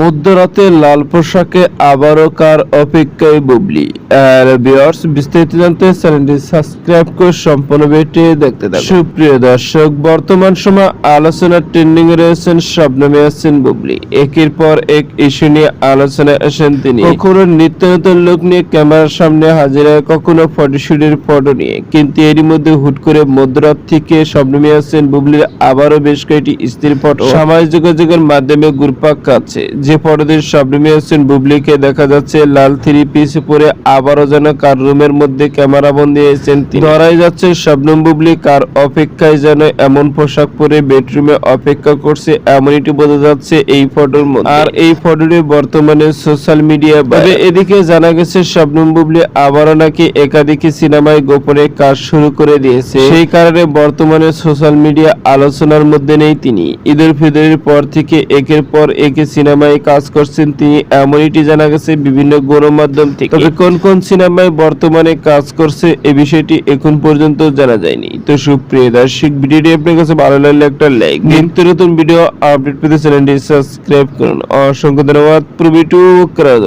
মধ্যরাতে লাল পোশাকে আবারও কার অপেক্ষায় বুবলি? আর ভিউয়ার্স বিস্তারিত জানতে চ্যানেলটি সাবস্ক্রাইব করে সম্পূর্ণ ভিডিওটি দেখতে থাকুন। সুপ্রিয় দর্শক, বর্তমান সময় আলোচনা ট্রেন্ডিং রয়েছেন শবনমে আছেন বুবলি। একের পর এক ইস্যু নিয়ে আলোচনায় আসেন তিনি। কখনো নিত্য নতুন লোক নিয়ে ক্যামেরার সামনে হাজির হয়, কখনো ফটোশুটের ফটো নিয়ে। কিন্তু এরই মধ্যে হুট করে মধ্যরাত থেকে শবনমে আছেন বুবলির আবারও বেশ কয়েকটি স্ত্রীর ফটো সামাজিক যোগাযোগের মাধ্যমে খাচ্ছে যে ফটোতে শবনমী হোসেন বুবলিকে দেখা যাচ্ছে, লাল থ্রি পিস পরে আবারও যেন কার রুমের মধ্যে ক্যামেরা বন্দি হয়েছেন ধরাই যাচ্ছে শবনম বুবলি, কার অপেক্ষায় যেন এমন পোশাক পরে বেডরুমে অপেক্ষা করছে বোঝা যাচ্ছে এই ফটোর মধ্যে। আর এই ফটোটি বর্তমানে সোশ্যাল মিডিয়া এদিকে জানা গেছে শবনম বুবলি আবারও নাকি একাধিক সিনেমায় গোপনে কাজ শুরু করে দিয়েছে। সেই কারণে বর্তমানে সোশ্যাল মিডিয়া আলোচনার মধ্যে নেই তিনি। ঈদের ফিতরের পর থেকে একের পর একে সিনেমায় কাজ করছেন তিনি এমনটি জানা গেছে বিভিন্ন গণমাধ্যম থেকে তবে কোন কোন সিনেমায় বর্তমানে কাজ করছে এ বিষয়টি এখন পর্যন্ত জানা যায়নি। তো সুপ্রিয় দর্শক ভিডিওটি আপনার কাছে ভালো লাগলে একটা লাইক নিত্য নতুন ভিডিও আপডেট পেতে চ্যানেলটি সাবস্ক্রাইব করুন। অসংখ্য ধন্যবাদ। প্রবিটু জন্য